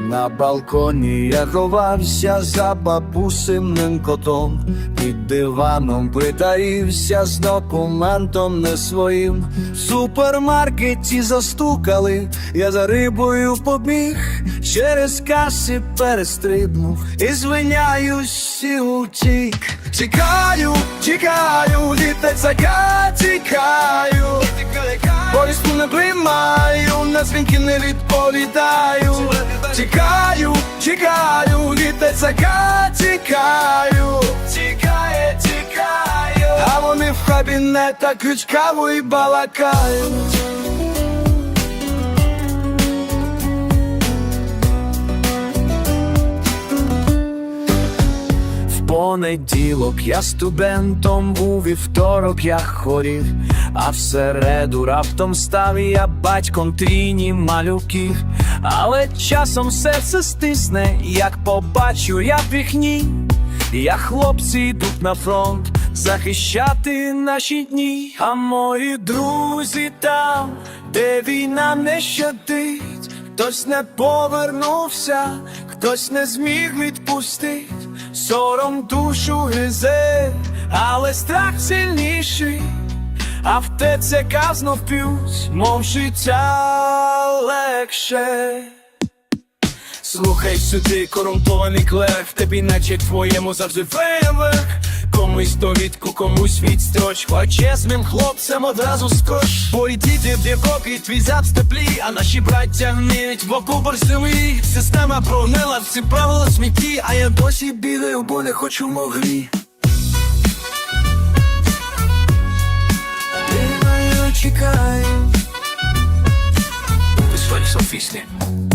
На балконі я ховався за бабусиним котом, під диваном притаївся з документом не своїм. В супермаркеті застукали, я за рибою побіг, через каси перестрибнув і звиняюсь і утік. Тікаю, тікаю, я тікаю. Поїзд не приймаю, на дзвінки не відповідаю. Тікаю, тікаю, літать я тікаю. Тікає, тікаю. А вони в кабінетах крючкаво і балакають. В понеділок я студентом був і второк я хворів, а в середу раптом став я батьком трійні малюків. Але часом серце стисне, як побачу я в вікні, як хлопці йдуть на фронт захищати наші дні. А мої друзі там, де війна не щадить, хтось не повернувся, хтось не зміг відпустить, сором душу гризе, але страх сильніший. А в ТЦК знов п'ють, мов життя легше. Слухай сюди, корумпований клерк, в тебе наче твоєму завжди фейерверк. Комусь довідку, комусь відстрочку, а чесним хлопцям одразу скоч Бої діти в дівоки, твій теплі, а наші браття гниють в оку борстові Система прогнила, всі правила смітті, а я досі бігаю, бо не хочу могли nefisli.